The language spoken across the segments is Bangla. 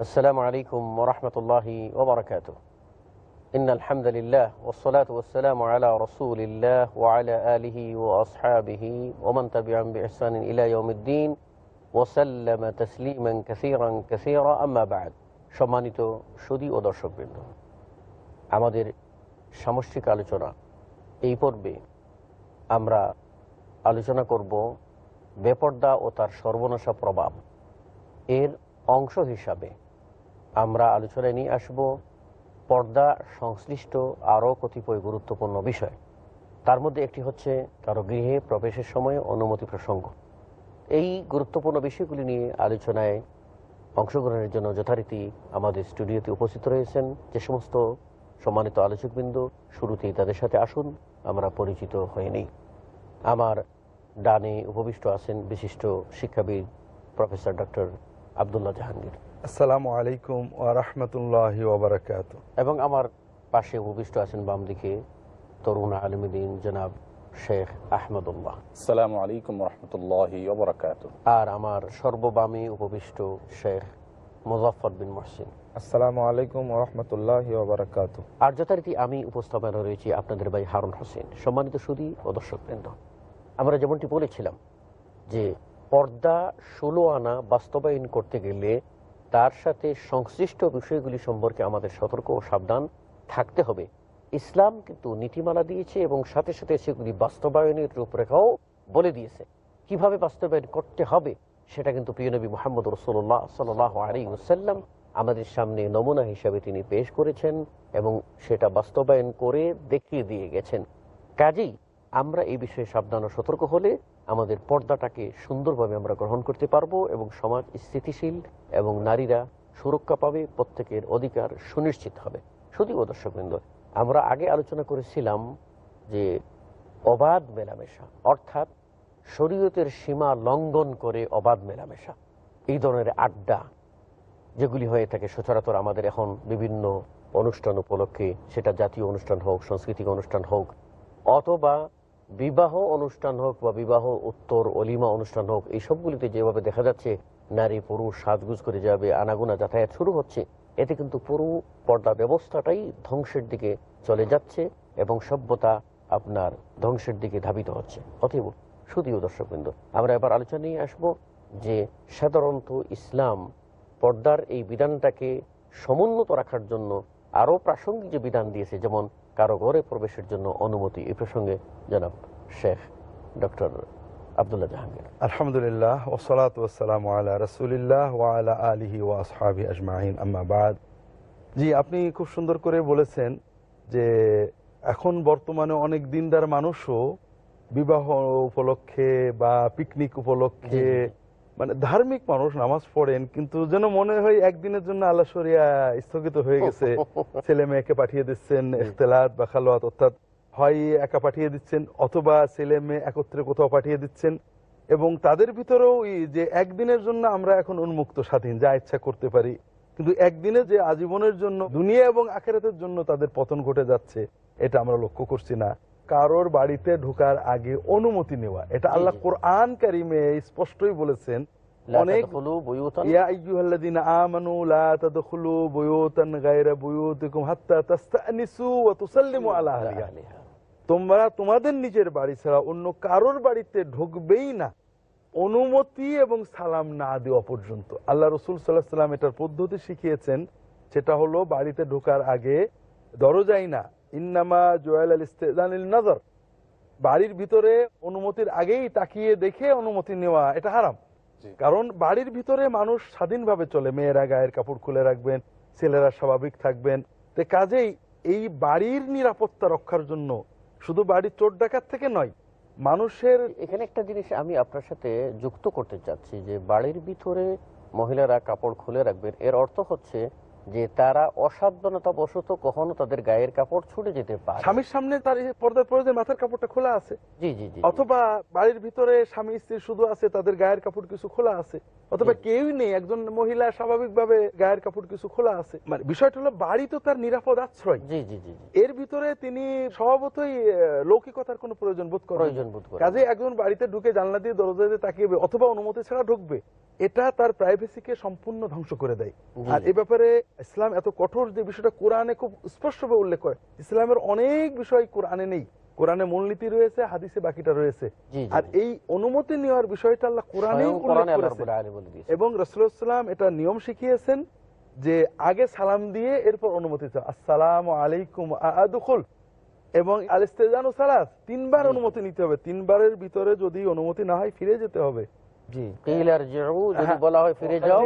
السلام عليكم ورحمة الله وبركاته إن الحمد لله والصلاة والسلام على رسول الله وعلى آله وأصحابه ومن تبعهم بإحسان إلى يوم الدين وسلم تسليما كثيرا كثيرا أما بعد সম্মানিত সুদী ও দর্শকবৃন্দ আমাদের সামষ্টিক আলোচনা এই পর্বে আমরা আলোচনা করব বেপর্দা ও তার সর্বনাশা প্রভাব এর অংশ হিসাবে আমরা আলোচনায় নিয়ে আসব পর্দা সংশ্লিষ্ট আরও কতিপয় গুরুত্বপূর্ণ বিষয়। তার মধ্যে একটি হচ্ছে, কারও গৃহে প্রবেশের সময় অনুমতি প্রসঙ্গ। এই গুরুত্বপূর্ণ বিষয়গুলি নিয়ে আলোচনায় অংশগ্রহণের জন্য যথারীতি আমাদের স্টুডিওতে উপস্থিত রয়েছেন যে সমস্ত সম্মানিত আলোচকবৃন্দ। শুরুতেই তাদের সাথে আসুন, আমরা পরিচিত হয়ে নিই। আমার ডানে উপবিষ্ট আছেন বিশিষ্ট শিক্ষাবিদ প্রফেসর ডক্টর আবদুল্লাহ জাহাঙ্গীর। আসসালামু আলাইকুম ও রহমতুল্লাহ ওবরাকাত এবং আমার পাশে উপবিষ্ট আছেন বাম দিকে তরুণ আলমদিন জনাব শেখ আহমদুল্লাহ। আসসালামু আলাইকুম রহমতুল্লাহ ওবরাকাত আর আমার সর্ববামে উপবিষ্ট শেখ মুজাফর বিন মহসিন। আসসালামু আলাইকুম রহমতুল্লাহ ওবরাকাত আর যথারীতি আমি উপস্থাপনা রয়েছি আপনাদের ভাই হারুন হোসেন সম্মানিত সুদী ও দর্শকবৃন্দ। আমরা যেমনটি বলেছিলাম যে পর্দা ষোলো আনা বাস্তবায়ন করতে গেলে তার সাথে সংশ্লিষ্ট বিষয়গুলি সম্পর্কে আমাদের সতর্ক ও সাবধান থাকতে হবে। ইসলাম কিন্তু নীতিমালা দিয়েছে এবং সাথে সাথে সেগুলি বাস্তবায়নের রূপরেখাও বলে দিয়েছে। কীভাবে বাস্তবায়ন করতে হবে সেটা কিন্তু প্রিয়নবী মোহাম্মদ রসোল্লাহ সাল আলী সাল্লাম আমাদের সামনে নমুনা হিসাবে তিনি পেশ করেছেন এবং সেটা বাস্তবায়ন করে দেখিয়ে দিয়ে গেছেন। কাজেই আমরা এই বিষয়ে সাবধান ও সতর্ক হলে আমাদের পর্দাটাকে সুন্দরভাবে আমরা গ্রহণ করতে পারব এবং সমাজ স্থিতিশীল এবং নারীরা সুরক্ষা পাবে, প্রত্যেকের অধিকার সুনিশ্চিত হবে। শুধু দর্শকবৃন্দ, আমরা আগে আলোচনা করেছিলাম যে অবাধ মেলামেশা, অর্থাৎ শরীয়তের সীমা লঙ্ঘন করে অবাধ মেলামেশা, এই ধরনের আড্ডা যেগুলি হয়ে থাকে সচরাচর আমাদের এখন বিভিন্ন অনুষ্ঠান উপলক্ষে, সেটা জাতীয় অনুষ্ঠান হোক, সাংস্কৃতিক অনুষ্ঠান হোক, অথবা বিবাহ অনুষ্ঠান হোক বা বিবাহ উত্তর, অলিমা অনুষ্ঠান হোক এই সবগুলিতে যেভাবে দেখা যাচ্ছে নারী, পুরুষ সাজগুজ করে যাবে, আনাগুনা যাতায়াত শুরু হচ্ছে, এতে কিন্তু পুরো পর্দা ব্যবস্থাটাই ধ্বংসের দিকে চলে যাচ্ছে এবং সভ্যতা আপনার ধ্বংসের দিকে ধাবিত হচ্ছে। অতএব শুধুও দর্শকবৃন্দ, আমরা এবার আলোচনা নিয়ে আসব যে সাধারণত ইসলাম পর্দার এই বিধানটাকে সমুন্নত রাখার জন্য আরও প্রাসঙ্গিক যে বিধান দিয়েছে, যেমন কারও ঘরে প্রবেশের জন্য অনুমতি এ প্রসঙ্গে জনাব শেখ ডক্টর আবদুল্লাহ জাহাঙ্গীর। আলহামদুলিল্লাহ ওসলাত ওসালাম আলা রসুলিল্লাহ ওয়ালা আলিহি ও আসহাবি আজমাইন আম্মাবাদ জি আপনি খুব সুন্দর করে বলেছেন যে এখন বর্তমানে অনেক দিনদার মানুষও বিবাহ উপলক্ষে বা পিকনিক উপলক্ষে মানে ধার্মিক মানুষ নামাজ পড়েন কিন্তু যেন মনে হয় একদিনের জন্য আল্লাহ শরিয়া স্থগিত হয়ে গেছে। ছেলে মেয়েকে পাঠিয়ে দিচ্ছেন ইখতলাত বা খালোয়াত অর্থাৎ হয় একা পাঠিয়ে দিচ্ছেন অথবা ছেলে মেয়ে একত্রে কোথাও পাঠিয়ে দিচ্ছেন। এবং তাদের ভিতরেও যে একদিনের জন্য আমরা এখন উন্মুক্ত স্বাধীন যা ইচ্ছা করতে পারি। কিন্তু একদিনে যে আজীবনের জন্য দুনিয়া এবং আখেরাতের জন্য তাদের পতন ঘটে যাচ্ছে এটা আমরা লক্ষ্য করছি না। কারোর বাড়িতে ঢুকার আগে অনুমতি নেওয়া। এটা আল্লাহ কোরআন কারিমে স্পষ্টই বলেছেন। অনেক। তোমরা তোমাদের নিজের বাড়ি ছাড়া অন্য কারোর বাড়িতে ঢুকবেই না। অনুমতি এবং সালাম না দেওয়া পর্যন্ত। আল্লাহ রসুল সাল্লাহ সাল্লাম এটার পদ্ধতি শিখিয়েছেন। সেটা হলো বাড়িতে ঢোকার আগে দরজাই না ইন্নামা জোয়াল আল ইস্তেদানিল নজর। বাড়ির ভিতরে অনুমতির আগেই তাকিয়ে দেখে অনুমতি নেওয়া এটা হারাম। কারণ বাড়ির ভিতরে মানুষ স্বাধীনভাবে চলে। মেয়েরা গায়ের কাপড় খুলে রাখবেন ছেলেরা স্বাভাবিক থাকবেন। তো কাজেই এই বাড়ির নিরাপত্তা রক্ষার জন্য শুধু বাড়ির চোর ডাকাত থেকে নয় মানুষের এখানে একটা জিনিস আমি আপনার সাথে যুক্ত করতে চাচ্ছি যে বাড়ির ভিতরে মহিলারা কাপড় খুলে রাখবেন এর অর্থ হচ্ছে যে তারা অসাবধানতা বশত কখনো তাদের গায়ের কাপড় ছুটে যেতে পারে। স্বামীর সামনে তার পর্দার পরে মাথার কাপড়টা খোলা আছে। জি জি জি। অথবা বাড়ির ভিতরে স্বামী স্ত্রী শুধু আছে তাদের গায়ের কাপড় কিছু খোলা আছে। অথবা কেউই নেই একজন মহিলা স্বাভাবিকভাবে গায়ের কাপড় কিছু খোলা আছে। মানে বিষয়টা হলো বাড়ি তো তার নিরাপদ আশ্রয়। জি জি জি এর ভিতরে তিনি স্বভাবতই লৌকিকতার কোনো প্রয়োজন বোধ করেন প্রয়োজন বোধ করে কাজে একজন বাড়িতে ঢুকে জানলা দিয়ে দরজা দিয়ে তাকিয়ে অথবা অনুমতি ছাড়া ঢুকবে। এটা তার প্রাইভেসিকে সম্পূর্ণ ধ্বংস করে দেয়। আর এ ব্যাপারে ইসলাম এত কঠোর যে বিষয়টা কোরআনে খুব স্পষ্টভাবে উল্লেখ করে। ইসলামের অনেক বিষয় কোরআনে নেই। কোরআনে মূলনীতি রয়েছে হাদিসে বাকিটা রয়েছে। আর এই অনুমতি নেওয়ার বিষয়টা আল্লাহ কোরআনে। এবং রসুলাম এটা নিয়ম শিখিয়েছেন যে আগে সালাম দিয়ে এরপর অনুমতি চাও। আসসালাম আলাইকুম আদুখুল। এবং আলিস্তেজান ও সালাস। তিনবার অনুমতি নিতে হবে। তিনবারের ভিতরে যদি অনুমতি না হয় ফিরে যেতে হবে। জি হ্যাঁ। বলা হয় ফিরে যাও।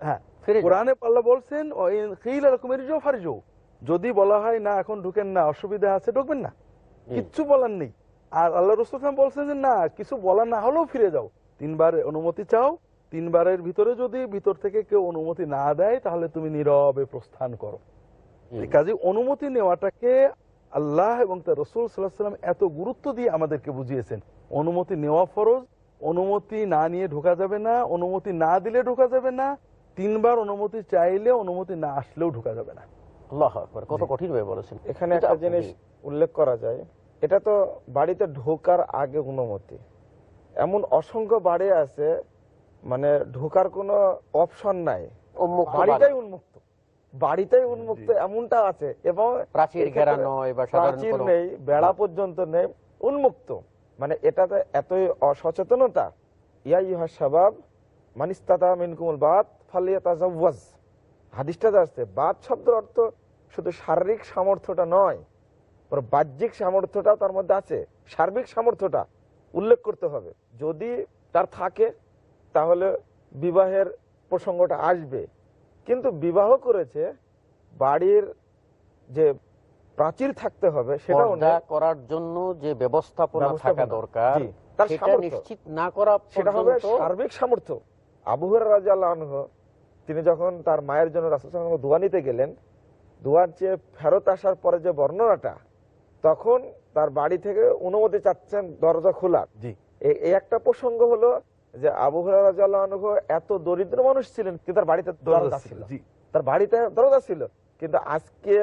হ্যাঁ। কোরআনে পাল্লা বলছেন। যদি বলা হয় না এখন ঢুকেন না অসুবিধা আছে ঢুকবেন না। কিচ্ছু বলার নেই। আর আল্লাহ রসুলাম বলছেন যে না কিছু বলা না হলেও ফিরে যাও। তিনবার অনুমতি চাও তিনবারের ভিতরে যদি ভিতর থেকে কেউ অনুমতি না দেয় তাহলে তুমি নীরবে প্রস্থান করো। কাজে অনুমতি নেওয়াটাকে আল্লাহ এবং তার রসুল সাল্লাহ সাল্লাম এত গুরুত্ব দিয়ে আমাদেরকে বুঝিয়েছেন। অনুমতি নেওয়া ফরজ অনুমতি না নিয়ে ঢোকা যাবে না অনুমতি না দিলে ঢোকা যাবে না তিনবার অনুমতি চাইলে অনুমতি না আসলেও ঢোকা যাবে না। আল্লাহু আকবার, কত কঠিন ভাবে বলেছেন এখানে একটা জিনিস উল্লেখ করা যায় এটা তো বাড়িতে ঢোকার আগে অনুমতি। এমন অসংখ্য বাড়ি আছে মানে ঢোকার কোনো অপশন নাই। বাড়িটাই উন্মুক্ত। বাড়িটাই উন্মুক্ত এমনটা আছে। এবং প্রাচীর এক্ষেত্রে ঘেরা নয় বা প্রাচীর নেই বেড়া পর্যন্ত নেই উন্মুক্ত। মানে এটাতে এতই অসচেতনতা। ইয়া ইহা স্বভাব মানিস্তাতা মিনকুমুল বাদ তাজাওয়াজ। আসছে বাদ শব্দের অর্থ শুধু শারীরিক সামর্থ্যটা নয় ওর বাহ্যিক সামর্থ্যটাও তার মধ্যে আছে। সার্বিক সামর্থ্যটা উল্লেখ করতে হবে। যদি তার থাকে তাহলে বিবাহের প্রসঙ্গটা আসবে। কিন্তু বিবাহ করেছে বাড়ির যে প্রাচীর থাকতে হবে পর্দা করার জন্য যে ব্যবস্থাপনা থাকা দরকার তার সেটা নিশ্চিত না করা সেটা হবে সার্বিক সামর্থ্য। আবুহের রাজা তিনি যখন তার মায়ের জন্য রাসুল দোয়া নিতে গেলেন দোয়ার চেয়ে ফেরত আসার পরে যে বর্ণনাটা তখন তার বাড়ি থেকে অনুমতি চাচ্ছেন দরজা খোলা জি। এই একটা প্রসঙ্গ হলো যে আবু রাজু এত দরিদ্র মানুষ ছিলেন কিন্তু তার বাড়িতে দরজা ছিল? জি। তার বাড়িতে দরজা ছিল কিন্তু আজকে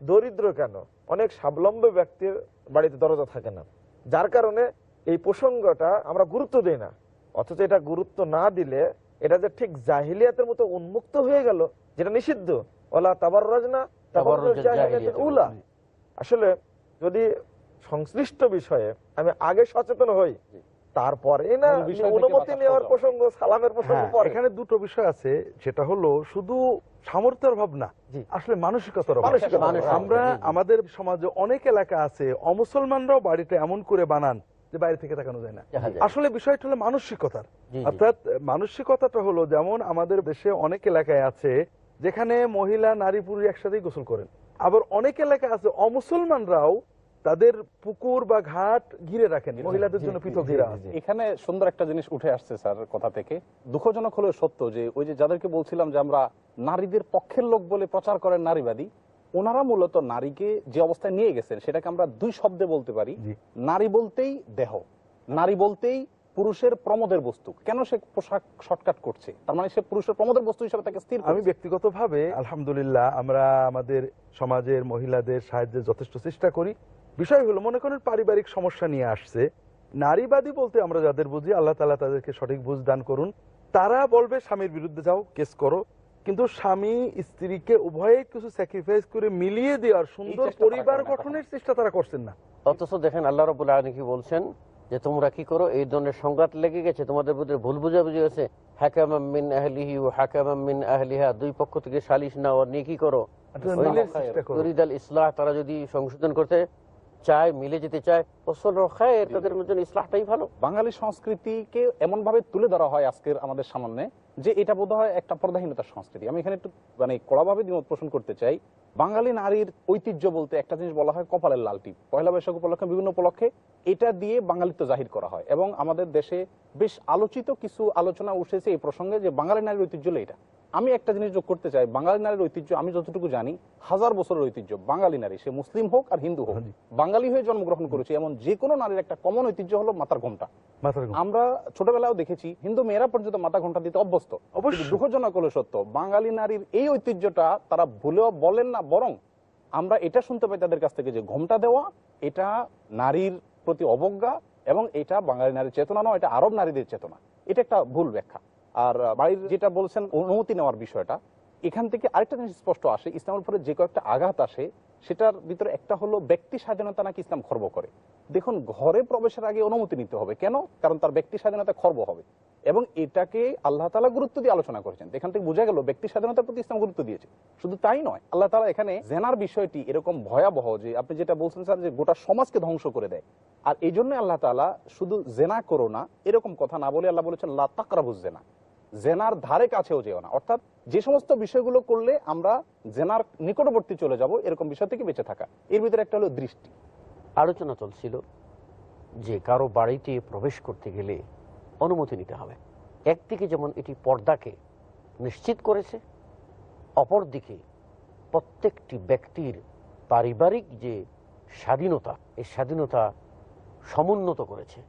দরিদ্র কেন? অনেক স্বাবলম্বী ব্যক্তির বাড়িতে দরজা থাকে না। যার কারণে এই প্রসঙ্গটা আমরা গুরুত্ব দিই না। অথচ এটা গুরুত্ব না দিলে এটা যে ঠিক জাহিলিয়াতের মতো উন্মুক্ত হয়ে গেল যেটা নিষিদ্ধ। ওলা তাবার রাজনা উলা। আসলে যদি সংশ্লিষ্ট বিষয়ে আমি আগে সচেতন হই তারপরে না মূল বিষয় থেকে অনুমতি নেওয়ার প্রসঙ্গ সালামের প্রসঙ্গ হ্যাঁ, এখানে দুটো বিষয় আছে সেটা হলো শুধু সামর্থ্যের অভাব না জি। আসলে মানসিকতার অভাব। মানসিকতার অভাব। আমরা জি, জি। আমাদের সমাজে অনেক এলাকা আছে অমুসলমানরাও বাড়িতে এমন করে বানান যে বাইরে থেকে তাকানো যায় না। আসলে বিষয়টা হলো মানসিকতার। অর্থাৎ মানসিকতাটা হলো যেমন আমাদের দেশে অনেক এলাকায় আছে যেখানে মহিলা নারী পুরুষ একসাথেই গোসল করেন। আবার অনেক এলাকা আছে অমুসলমানরাও তাদের পুকুর বা ঘাট ঘিরে রাখেন মহিলাদের জন্য পৃথক ঘিরা। এখানে সুন্দর একটা জিনিস উঠে আসছে স্যার কথা থেকে। দুঃখজনক হলেও সত্য যে ওই যে যাদেরকে বলছিলাম যে আমরা নারীদের পক্ষের লোক বলে প্রচার করেন নারীবাদী ওনারা মূলত নারীকে যে অবস্থায় নিয়ে গেছেন সেটাকে আমরা দুই শব্দে বলতে পারি। নারী বলতেই দেহ নারী বলতেই পুরুষের প্রমোদের বস্তু। কেন সে পোশাক শর্টকাট করছে? তার মানে সে পুরুষের প্রমোদের বস্তু হিসেবে তাকে স্থির আমি। ব্যক্তিগতভাবে আলহামদুলিল্লাহ আমরা আমাদের সমাজের মহিলাদের সাহায্যে যথেষ্ট চেষ্টা করি। বিষয় হলো মনে করেন পারিবারিক সমস্যা নিয়ে আসছে। নারীবাদী বলতে আমরা যাদের বুঝি আল্লাহ তালা তাদেরকে সঠিক বুঝ দান করুন। তারা বলবে স্বামীর বিরুদ্ধে যাও কেস করো। কিন্তু স্বামী স্ত্রীকে উভয়ে কিছু স্যাক্রিফাইস করে মিলিয়ে দেওয়ার সুন্দর পরিবার গঠনের চেষ্টা তারা করছেন না। অথচ দেখেন আল্লাহ রবুল আলমী কি বলছেন? যে তোমরা কি করো? এই ধরনের সংঘাত লেগে গেছে তোমাদের মধ্যে ভুল বুঝাবুঝি হয়েছে। হাকামিন আহলিহি ও হাকামিন আহলিহা দুই পক্ষ থেকে সালিশ নাও নিয়ে কি করো। তরিদাল ইসলাহ তারা যদি সংশোধন করতে চায় মিলে যেতে চায় তাদের জন্য ইসলাহটাই ভালো। বাঙালি সংস্কৃতিকে এমন ভাবে তুলে ধরা হয় আজকের আমাদের সামনে যে এটা বোধ হয় একটা পর্দাহীনতার সংস্কৃতি। আমি এখানে একটু মানে কড়াভাবে দ্বিমত পোষণ করতে চাই। বাঙালি নারীর ঐতিহ্য বলতে একটা জিনিস বলা হয় কপালের লালটি। পয়লা বৈশাখ উপলক্ষে বিভিন্ন উপলক্ষে এটা দিয়ে বাঙালিত্ব জাহির করা হয় এবং আমাদের দেশে বেশ আলোচিত কিছু আলোচনা উঠেছে এই প্রসঙ্গে যে বাঙালি নারীর ঐতিহ্য এটা। আমি একটা জিনিস যোগ করতে চাই বাঙালি নারীর ঐতিহ্য আমি যতটুকু জানি হাজার বছরের ঐতিহ্য বাঙালি নারী সে মুসলিম হোক আর হিন্দু হোক। বাঙালি হয়ে জন্মগ্রহণ করেছে এমন যে কোনো নারীর একটা কমন ঐতিহ্য হলো মাথার ঘোমটা। আমরা ছোটবেলাও দেখেছি হিন্দু মেয়েরা পর্যন্ত মাথা ঘণ্টা দিতে অভ্যস্ত। অবশ্যই। দুঃখজনক হলো সত্য বাঙালি নারীর এই ঐতিহ্যটা তারা ভুলেও বলেন না বরং আমরা এটা শুনতে পাই তাদের কাছ থেকে যে ঘোমটা দেওয়া এটা নারীর প্রতি অবজ্ঞা এবং এটা বাঙালি নারীর চেতনা নয় এটা আরব নারীদের চেতনা। এটা একটা ভুল ব্যাখ্যা। আর বাড়ির যেটা বলছেন অনুমতি নেওয়ার বিষয়টা, এখান থেকে আরেকটা জিনিস স্পষ্ট আসে ইসলামের উপরে যে কয়েকটা আঘাত আসে সেটার ভিতরে একটা হলো ব্যক্তি স্বাধীনতা নাকি ইসলাম খর্ব করে। দেখুন, ঘরে প্রবেশের আগে অনুমতি নিতে হবে। কেন? কারণ তার ব্যক্তি স্বাধীনতা খর্ব হবে। এবং এটাকে আল্লাহ তালা গুরুত্ব দিয়ে আলোচনা করেছেন। এখান থেকে বোঝা গেল, ব্যক্তি স্বাধীনতার প্রতি ইসলাম গুরুত্ব দিয়েছে। শুধু তাই নয়, আল্লাহ তালা এখানে জেনার বিষয়টি এরকম ভয়াবহ যে আপনি যেটা বলছেন স্যার, যে গোটা সমাজকে ধ্বংস করে দেয়। আর এই জন্য আল্লাহ তালা শুধু জেনা করো না, এরকম কথা না বলে আল্লাহ বলেছেন, লা তাকরাবুজ জেনা। জেনার ধারে কাছেও যেও না। অর্থাৎ যে সমস্ত বিষয়গুলো করলে আমরা জেনার নিকটবর্তী চলে যাব, এরকম বিষয় থেকে বেঁচে থাকা। এর ভিতরে একটা হলো দৃষ্টি। আলোচনা চলছিল যে কারও বাড়িতে প্রবেশ করতে গেলে অনুমতি নিতে হবে। একদিকে যেমন এটি পর্দাকে নিশ্চিত করেছে, অপরদিকে প্রত্যেকটি ব্যক্তির পারিবারিক যে স্বাধীনতা, এই স্বাধীনতা সমুন্নত করেছে,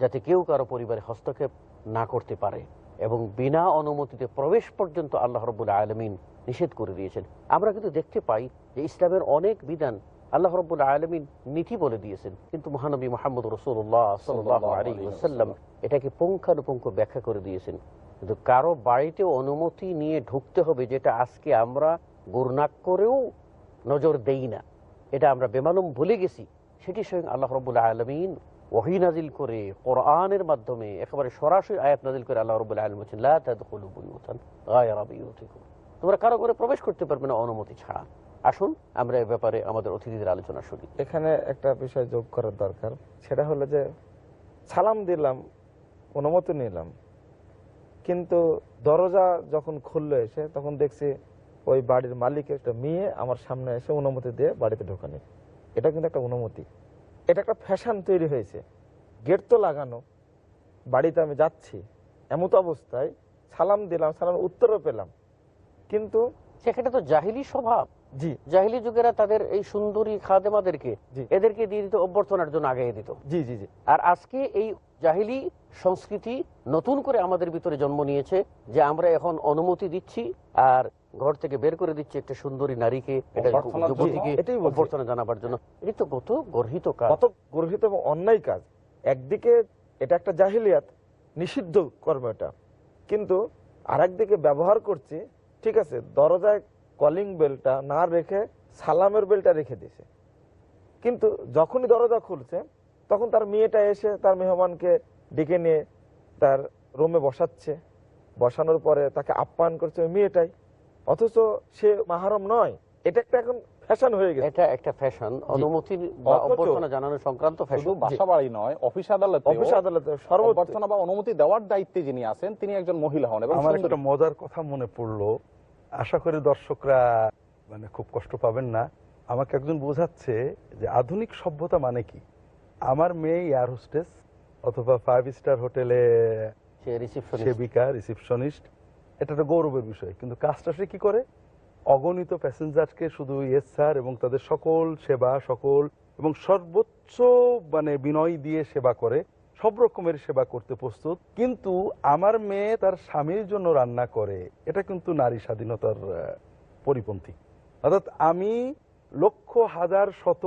যাতে কেউ কারও পরিবারে হস্তক্ষেপ না করতে পারে। এবং বিনা অনুমতিতে প্রবেশ পর্যন্ত আল্লাহ রব্বুল আলমিন নিষেধ করে দিয়েছেন। আমরা কিন্তু দেখতে পাই যে ইসলামের অনেক বিধান আল্লাহ রব্বুল আলমিন নীতি বলে দিয়েছেন। কিন্তু মহানবী মোহাম্মদ রসুল্লাহ ওসাল্লাম এটাকে পুঙ্খানুপুঙ্খ ব্যাখ্যা করে দিয়েছেন। কিন্তু কারও বাড়িতে অনুমতি নিয়ে ঢুকতে হবে যেটা আজকে আমরা গুরনাক করেও নজর দেই না। এটা আমরা বেমালুম ভুলে গেছি। সেটি স্বয়ং আল্লাহ রবুল্লা আলমিন ওহি নাজিল করে কোরআনের মাধ্যমে একেবারে সরাসরি আয়াত নাজিল করে আল্লাহ রবুল্লা আলম বলছেন। তোমরা কারও করে প্রবেশ করতে পারবে না অনুমতি ছাড়া। আসুন, আমরা এ ব্যাপারে আমাদের অতিথিদের আলোচনা শুনি। এখানে একটা বিষয় যোগ করার দরকার। সেটা হলো যে, সালাম দিলাম, অনুমতি নিলাম, কিন্তু দরজা যখন খুললো এসে, তখন দেখছি ওই বাড়ির মালিকের একটা মেয়ে আমার সামনে এসে অনুমতি দিয়ে বাড়িতে ঢোকানি। এটা কিন্তু একটা অনুমতি। এটা একটা ফ্যাশন তৈরি হয়েছে। গেট তো লাগানো বাড়িতে আমি যাচ্ছি এমত অবস্থায় সালাম দিলাম সালাম উত্তরও পেলাম। কিন্তু সেখানে তো জাহিলি স্বভাব। জি। জাহিলি যুগেরা তাদের এই সুন্দরী খাদেমাদেরকে। এদেরকে দিয়ে দিত অভ্যর্থনার জন্য আগে দিত। জি জি জি। আর আজকে এই জাহিলি সংস্কৃতি নতুন করে আমাদের ভিতরে জন্ম নিয়েছে যে আমরা এখন অনুমতি দিচ্ছি আর ঘর থেকে বের করে দিচ্ছি একটা সুন্দরী নারীকে। অভ্যর্থনা জানাবার জন্য। এটি তো কত গর্হিত কাজ। কত গর্হিত এবং অন্যায় কাজ। একদিকে এটা একটা জাহিলিয়াত নিষিদ্ধ কর্ম এটা। কিন্তু আর একদিকে ব্যবহার করছে ঠিক আছে দরজায় কলিং বেলটা না রেখে সালামের বেলটা রেখে দিছে কিন্তু যখনই দরজা খুলছে তখন তার মেয়েটা এসে তার মেহমানকে ডেকে নিয়ে তার রুমে বসাচ্ছে। বসানোর পরে তাকে আপ্যায়ন করছে ওই মেয়েটাই। অথচ সে মাহারম নয় এটা একটা এখন ফ্যাশন হয়ে গেছে। এটা একটা ফ্যাশন অনুমতি বা অভ্যর্থনা জানানো সংক্রান্ত শুধু ফ্যাশন বাসা বাড়ি নয় অফিস আদালতে অফিস আদালতে সর্বোচ্চ অভ্যর্থনা বা অনুমতি দেওয়ার দায়িত্বে যিনি আছেন তিনি একজন মহিলা হন এবং আমার একটা মজার কথা মনে পড়ল। আশা করি দর্শকরা মানে খুব কষ্ট পাবেন না। আমাকে একজন বোঝাচ্ছে যে আধুনিক সভ্যতা মানে কি? আমার মেয়ে এয়ার হোস্টেস অথবা ফাইভ স্টার হোটেলে সেবিকা রিসিপশনিস্ট এটা একটা গৌরবের বিষয়। কিন্তু কাজটা সে কি করে? অগণিত প্যাসেঞ্জারকে শুধু ইয়েস স্যার এবং তাদের সকল সেবা সকল এবং সর্বোচ্চ মানে বিনয় দিয়ে সেবা করে। সব রকমের সেবা করতে প্রস্তুত। কিন্তু আমার মেয়ে তার স্বামীর জন্য রান্না করে। এটা কিন্তু নারী স্বাধীনতার পরিপন্থী। অর্থাৎ আমি লক্ষ হাজার শত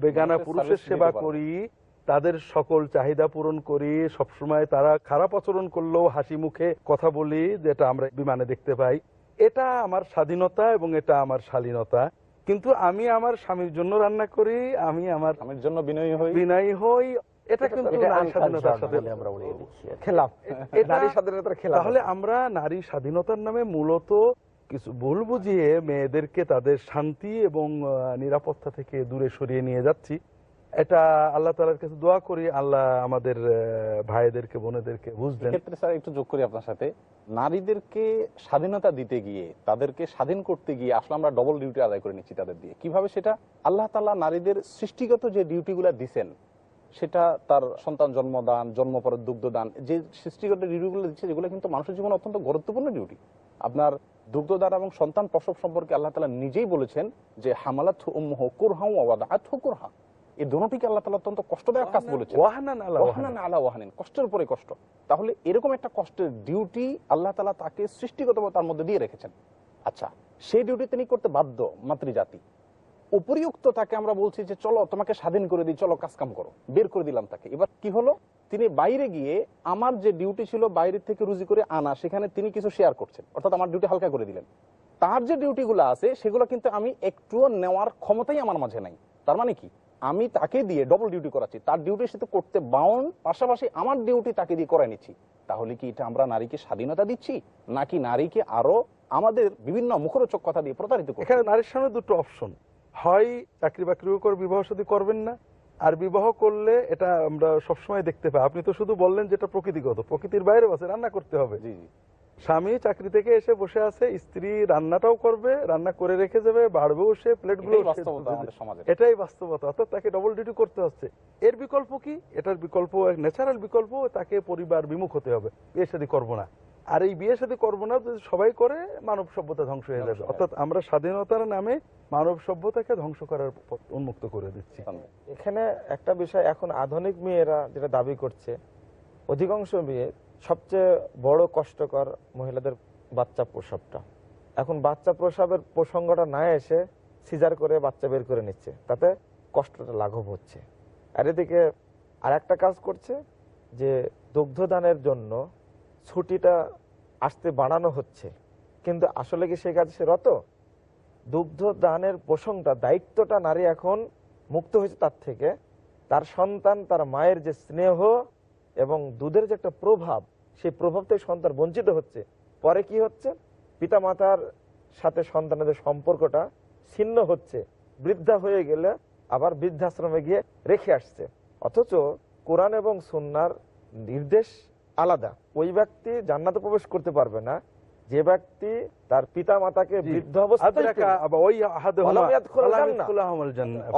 বেগানা পুরুষের সেবা করি তাদের সকল চাহিদা পূরণ করি সবসময় তারা খারাপ আচরণ করলেও হাসি মুখে কথা বলি যেটা আমরা বিমানে দেখতে পাই। এটা আমার স্বাধীনতা এবং এটা আমার শালীনতা। কিন্তু আমি আমার স্বামীর জন্য রান্না করি আমি আমার স্বামীর জন্য বিনয়ী হই। বিনয়ী হই। এটা কিন্তু এটা নারী স্বাধীনতার সাথে বলে আমরা উড়িয়ে দিচ্ছি। আর কি। খেলাফ এটা- নারী স্বাধীনতার খেলাফ তাহলে আমরা নারী স্বাধীনতার নামে মূলত কিছু ভুল বুঝিয়ে মেয়েদেরকে তাদের শান্তি এবং নিরাপত্তা থেকে দূরে সরিয়ে নিয়ে যাচ্ছি। এটা আল্লাহ তালার কাছে দোয়া করি, আল্লাহ আমাদের ভাইদেরকে, বোনেদেরকে বুঝবেন। ক্ষেত্রে স্যার একটু যোগ করি আপনার সাথে। নারীদেরকে স্বাধীনতা দিতে গিয়ে, তাদেরকে স্বাধীন করতে গিয়ে আসলে আমরা ডবল ডিউটি আদায় করে নিচ্ছি তাদের দিয়ে। কীভাবে সেটা? আল্লাহ তাল্লাহ নারীদের সৃষ্টিগত যে ডিউটিগুলো দিছেন, সেটা তার সন্তান জন্মদান, জন্ম পরে দুগ্ধদান, যে সৃষ্টিগত ডিউটিগুলো দিচ্ছে যেগুলো কিন্তু মানুষের জীবনে অত্যন্ত গুরুত্বপূর্ণ ডিউটি আপনার দুগ্ধদান এবং সন্তান প্রসব সম্পর্কে আল্লাহ তালা নিজেই বলেছেন যে হামালাত উম্মহ কুরহাউ আওয়াদাত কুরহা এই দোনোটিকে আল্লাহ তালা অত্যন্ত কষ্টদায়ক কাজ বলেছেন। ওয়াহানান আলা ওয়াহানান। ওয়াহানান আলা ওয়াহানিন কষ্টের পরে কষ্ট। তাহলে এরকম একটা কষ্টের ডিউটি আল্লাহ তালা তাকে সৃষ্টিগতভাবে তার মধ্যে দিয়ে রেখেছেন। আচ্ছা সেই ডিউটি তিনি করতে বাধ্য মাতৃজাতি। উপরিউক্ত তাকে আমরা বলছি যে চলো তোমাকে স্বাধীন করে দিই চলো কাজ কাম করো বের করে দিলাম তাকে। এবার কি হলো? তিনি বাইরে গিয়ে আমার যে ডিউটি ছিল বাইরে থেকে রুজি করে আনা, সেখানে তিনি কিছু শেয়ার করছেন। অর্থাৎ আমার ডিউটি হালকা করে দিলেন। তার যে ডিউটিগুলো আছে, সেগুলো কিন্তু আমি একটুও নেওয়ার ক্ষমতাই আমার মাঝে নাই। তার মানে কি? আমি তাকে দিয়ে ডবল ডিউটি করাচ্ছি। তার ডিউটির সাথে করতে বাউন পাশাপাশি আমার ডিউটি তাকে দিয়ে করে নিচ্ছি। তাহলে কি এটা আমরা নারীকে স্বাধীনতা দিচ্ছি? নাকি নারীকে আরও আমাদের বিভিন্ন মুখরোচক কথা দিয়ে প্রতারিত এখানে নারীর সামনে দুটো অপশন হয় চাকরি বাকরি করে বিবাহ সাথী করবেন না আর বিবাহ করলে এটা আমরা সবসময় দেখতে পাই। আপনি তো শুধু বললেন যেটা প্রকৃতিগত প্রকৃতির বাইরে আছে রান্না করতে হবে। জি স্বামী চাকরি থেকে এসে বসে আছে স্ত্রী রান্নাটাও করবে রান্না করে রেখে যাবে বাড়বেও সে প্লেটগুলো এটাই বাস্তবতা এটাই বাস্তবতা অর্থাৎ তাকে ডবল ডিউটি করতে হচ্ছে। এর বিকল্প কি? এটার বিকল্প ন্যাচারাল বিকল্প তাকে পরিবার বিমুখ হতে হবে। বিয়ে শাদী করব না। আর এই বিয়ে শাদী করব না যদি সবাই করে মানব সভ্যতা ধ্বংস হয়ে যাবে। অর্থাৎ আমরা স্বাধীনতার নামে মানব সভ্যতাকে ধ্বংস করার পথ উন্মুক্ত করে দিচ্ছি। এখানে একটা বিষয় এখন আধুনিক মেয়েরা যেটা দাবি করছে অধিকাংশ মেয়ে সবচেয়ে বড় কষ্টকর মহিলাদের বাচ্চা প্রসবটা। এখন বাচ্চা প্রসবের প্রসঙ্গটা না এসে সিজার করে বাচ্চা বের করে নিচ্ছে তাতে কষ্টটা লাঘব হচ্ছে। আর এদিকে আর একটা কাজ করছে যে দুগ্ধদানের জন্য ছুটিটা আসতে বাড়ানো হচ্ছে। কিন্তু আসলে কি সে কাজ সে রত? দুগ্ধ দানের প্রসঙ্গটা দায়িত্বটা নারী এখন মুক্ত হয়েছে তার থেকে। তার সন্তান, তার মায়ের যে স্নেহ এবং দুধের যে একটা প্রভাব, সেই প্রভাব থেকে সন্তান বঞ্চিত হচ্ছে। পরে কি হচ্ছে? পিতা মাতার সাথে সন্তানের যে সম্পর্কটা ছিন্ন হচ্ছে। বৃদ্ধা হয়ে গেলে আবার বৃদ্ধাশ্রমে গিয়ে রেখে আসছে। অথচ কোরআন এবং সুন্নার নির্দেশ আলাদা। ওই ব্যক্তি জান্নাতে প্রবেশ করতে পারবে না যে ব্যক্তি তার পিতা মাতাকে বৃদ্ধ।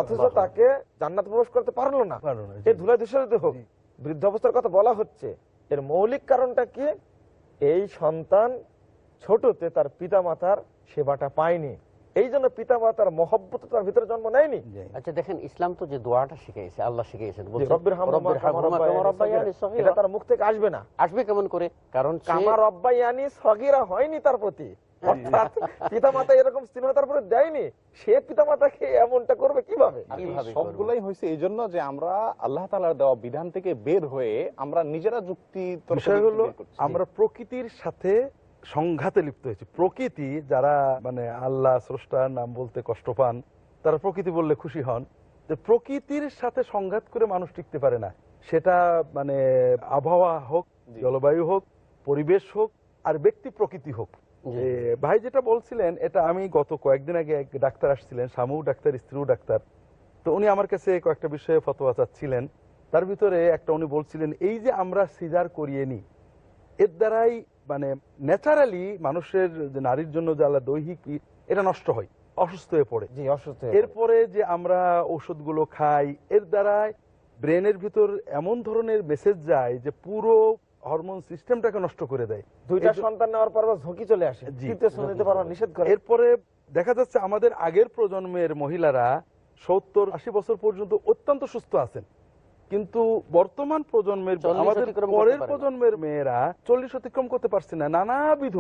অথচ তাকে জান্নাত প্রবেশ করতে পারল না। পারল না, এই ধুলাই দূষিত হোক বৃদ্ধ অবস্থার কথা বলা হচ্ছে। এর মৌলিক কারণটা কি? এই সন্তান ছোটতে তার পিতা মাতার সেবাটা পায়নি। এই জন্য পিতা মাতার মহব্বত তার ভিতরে জন্ম নেয়নি। আচ্ছা দেখেন ইসলাম তো যে দোয়াটা শিখিয়েছে আল্লাহ। এটা তার মুখ থেকে আসবে না। আসবে কেমন করে? কারণ কামা রব্বায়ানি সগিরা হয়নি তার প্রতি। অর্থাৎ পিতা মাতা এরকম স্নেহতার প্রতি দেয়নি। সে পিতা মাতাকে এমনটা করবে কীভাবে? আর এই সবগুলাই হয়েছে এই জন্য যে আমরা আল্লাহ তালার দেওয়া বিধান থেকে বের হয়ে আমরা নিজেরা যুক্তি বিষয় হলো আমরা প্রকৃতির সাথে সংঘাতে লিপ্ত হয়েছি। প্রকৃতি যারা মানে আল্লাহ স্রষ্টার নাম বলতে কষ্ট পান তারা প্রকৃতি বললে খুশি হন। যে প্রকৃতির সাথে সংঘাত করে মানুষ টিকতে পারে না। সেটা মানে আবহাওয়া হোক জলবায়ু হোক পরিবেশ হোক আর ব্যক্তি প্রকৃতি হোক। ভাই যেটা বলছিলেন এটা আমি গত কয়েকদিন আগে এক ডাক্তার আসছিলেন স্বামীও ডাক্তার স্ত্রীও ডাক্তার। তো উনি আমার কাছে কয়েকটা বিষয়ে ফতোয়া চাচ্ছিলেন। তার ভিতরে একটা উনি বলছিলেন এই যে আমরা সিজার করিয়ে নিই এর দ্বারাই মানে ন্যাচারালি মানুষের যে নারীর জন্য আল্লাহ দৈহিক এটা নষ্ট হয় অসুস্থ হয়ে পড়ে। জি অসুস্থ এরপরে যে আমরা ঔষধগুলো খাই এর দ্বারা ব্রেনের ভিতর এমন ধরনের মেসেজ যায় যে পুরো হরমোন সিস্টেমটাকে নষ্ট করে দেয়। দুইটা সন্তান নেওয়ার পর ঝুঁকি চলে আসে। নিষেধ করে। এরপরে দেখা যাচ্ছে আমাদের আগের প্রজন্মের মহিলারা সত্তর আশি বছর পর্যন্ত অত্যন্ত সুস্থ আছেন। কিন্তু বর্তমান প্রজন্মের আমাদের পরের প্রজন্মের মেয়েরা চল্লিশ অতিক্রম করতে পারছে না। নানাবিধ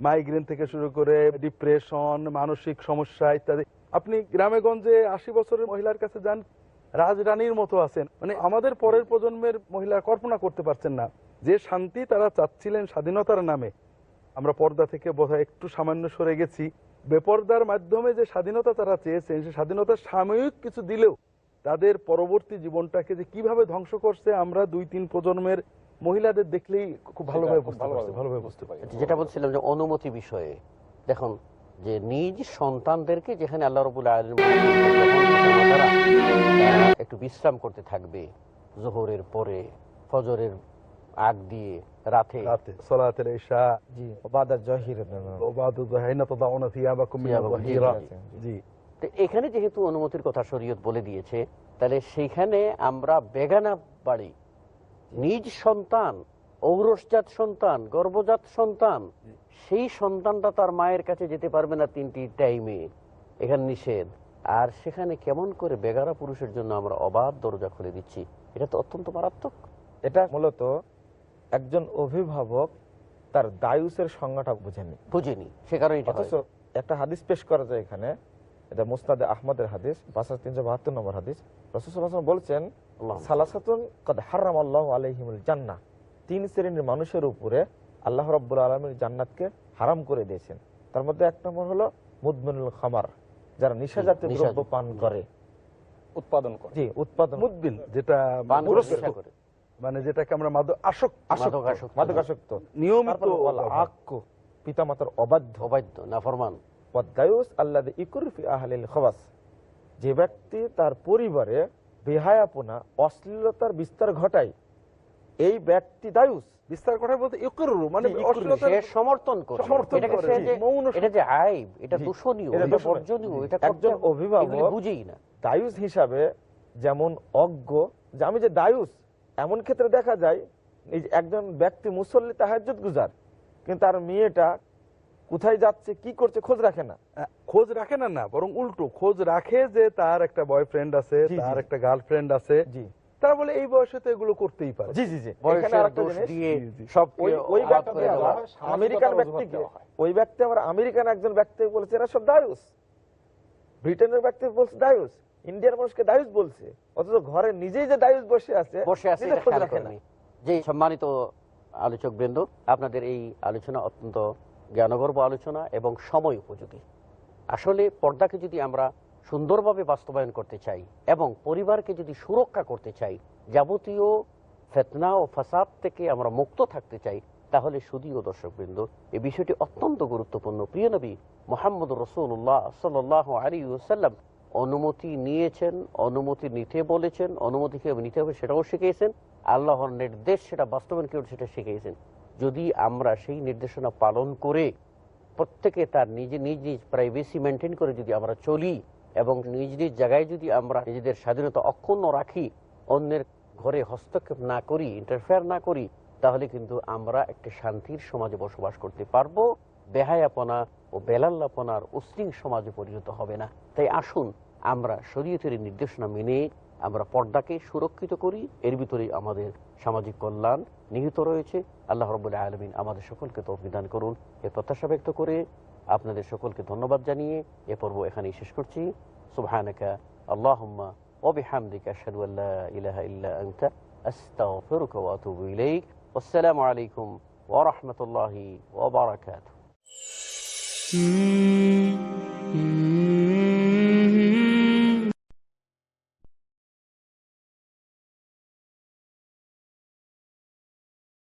মাইগ্রেন থেকে শুরু করে ডিপ্রেশন মানসিক সমস্যা ইত্যাদি। আপনি গ্রামে গঞ্জে আশি বছরের মহিলার কাছে যান রাজরানীর মতো আছেন। মানে আমাদের পরের প্রজন্মের মহিলা কল্পনা করতে পারছেন না। যে শান্তি তারা চাচ্ছিলেন স্বাধীনতার নামে। আমরা পর্দা থেকে বোধহয় একটু সামান্য সরে গেছি। বেপর্দার মাধ্যমে যে স্বাধীনতা তারা চেয়েছেন সে স্বাধীনতা সাময়িক কিছু দিলেও তাদের পরবর্তী জীবনটাকে যে কীভাবে ধ্বংস করছে আমরা দুই তিন প্রজন্মের মহিলাদের দেখলেই খুব ভালোভাবে বুঝতে পারছি। ভালোভাবে বুঝতে পারি। আচ্ছা, যেটা বলছিলাম যে অনুমতি বিষয়ে দেখুন যে নিজ সন্তানদেরকে যেখানে আল্লাহ রবুল আলম একটু বিশ্রাম করতে থাকবে জোহরের পরে ফজরের আগ দিয়ে রাতে। রাতে সলাতের জি। বাদার জহির ওবাদু হাইনা তাদাউনা থিয়াবাকুম মিনাল থিয়াবাকুম, জি, জি, জি। তো এখানে যেহেতু অনুমতির কথা শরীয়ত বলে দিয়েছে তাহলে সেইখানে আমরা বেগানা বাড়ি নিজ সন্তান ঔরসজাত সন্তান গর্ভজাত সন্তান সেই সন্তানটা তার মায়ের কাছে যেতে পারবে না তিনটি টাইমে। এখানে নিষেধ। আর সেখানে কেমন করে বেগারা পুরুষের জন্য আমরা অবাধ দরজা খুলে দিচ্ছি এটা তো অত্যন্ত মারাত্মক। এটা মূলত একজন অভিভাবক তার দায়ুসের সংজ্ঞাটা বুঝেনি। বুঝিনি সে কারণে একটা হাদিস পেশ করা যায় এখানে এটা মুস্তাদে আহমদের হাদিস পাঁচ হাজার তিনশো বাহাত্তর নম্বর হাদিস। রসুল বলছেন সালাসাতুন কদ হারাম আল্লাহ আলহিমুল জান্নাহ। তিন শ্রেণির মানুষের উপরে আল্লাহ রব্বুল আলমীর জান্নাতকে হারাম করে দিয়েছেন। তার মধ্যে এক নম্বর হলো মুদমিনুল খামার যারা নিশা জাতীয় দ্রব্য পান করে। উৎপাদন করে। জি উৎপাদন। মুদবিল যেটা করে গ্রস্ত, নেশা করে। মানে যেটাকে আমরা মাদক আসক্ত। মাদক আসক্ত। নিয়মিত তারপর ওয়াল আক্কু, পিতামাতার অবাধ্য। অবাধ্য না ফরমান ওয়াদ্দায়ুস ইকুরফি আহলিল খবাস। যে ব্যক্তি তার পরিবারে বেহায়াপনা অশ্লীলতার বিস্তার ঘটায় এই ব্যক্তি দায়ুস বিস্তার কথা বলতে ইকরু মানে সমর্থন করে সমর্থন এটাকে করে, সে জি, যে এটা যে আইব এটা দূষণীয় এটা এটা বর্জনীয় এটা একজন অভিভাবক বুঝেই না। দায়ুস হিসাবে যেমন অজ্ঞ যে আমি যে দায়ুস এমন ক্ষেত্রে দেখা যায় এই যে একজন ব্যক্তি মুসল্লি তাহাজ্জুদ গুজার কিন্তু তার মেয়েটা কোথায় যাচ্ছে কি করছে খোঁজ রাখে না। খোঁজ রাখে না না বরং উল্টো খোঁজ রাখে যে তার একটা বয়ফ্রেন্ড আছে তার একটা গার্লফ্রেন্ড আছে। জি। তারা বলে এই বয়সে তো এগুলো করতেই পারে। জি জি জি। ওই। সামাজিকতার আমেরিকান ব্যক্তিকে ওই ব্যক্তি আমার আমেরিকান একজন ব্যক্তি বলেছে এরা সব দায়ুস ব্রিটেনের ব্যক্তি বলছে দায়ুস ইন্ডিয়ার মানুষকে দায়ুস বলছে। অথচ ঘরে নিজেই যে দায়ুস বসে আছে বসে আছে খোঁজ রাখে না। যে সম্মানিত আলোচক বৃন্দ আপনাদের এই আলোচনা অত্যন্ত জ্ঞানগর্ব আলোচনা এবং সময় উপযোগী। আসলে পর্দাকে যদি আমরা সুন্দরভাবে বাস্তবায়ন করতে চাই এবং পরিবারকে যদি সুরক্ষা করতে চাই, যাবতীয় ফেতনা ও ফাসাদ থেকে আমরা মুক্ত থাকতে চাই, তাহলে শুধুও দর্শকবৃন্দ এই বিষয়টি অত্যন্ত গুরুত্বপূর্ণ। প্রিয় নবী মোহাম্মদ রসুল্লাহ সাল আলী ওসাল্লাম অনুমতি নিয়েছেন, অনুমতি নিতে বলেছেন, অনুমতি কীভাবে নিতে হবে সেটাও শিখিয়েছেন, আল্লাহর নির্দেশ সেটা বাস্তবায়ন কীভাবে সেটা শিখিয়েছেন। যদি আমরা সেই নির্দেশনা পালন করে প্রত্যেকে তার নিজে নিজ নিজ প্রাইভেসি মেনটেন করে যদি আমরা চলি এবং নিজ নিজ জায়গায় যদি আমরা নিজেদের স্বাধীনতা অক্ষুণ্ণ রাখি, অন্যের ঘরে হস্তক্ষেপ না করি ইন্টারফেয়ার না করি, তাহলে কিন্তু আমরা একটি শান্তির সমাজে বসবাস করতে পারব। বেহায়াপনা ও বেলাল্লাপনার উশৃং সমাজে পরিণত হবে না। তাই আসুন আমরা শরীয়তের নির্দেশনা মেনে আমরা পর্দাকে সুরক্ষিত করি এর ভিতরে আমাদের সামাজিক কল্যাণ নিহিত রয়েছে আল্লাহ রবুল্লাহ আলমিন আমাদের সকলকে তৌফিক দান করুন এ প্রত্যাশা ব্যক্ত করে আপনাদের সকলকে ধন্যবাদ জানিয়ে এ পর্ব এখানেই শেষ করছি সুবহানাকা আল্লাহুম্মা وبحمدك أشهد أن لا إله إلا أنت أستغفرك وأتوب إليك والسلام عليكم ورحمة الله وبركاته Mm-hmm.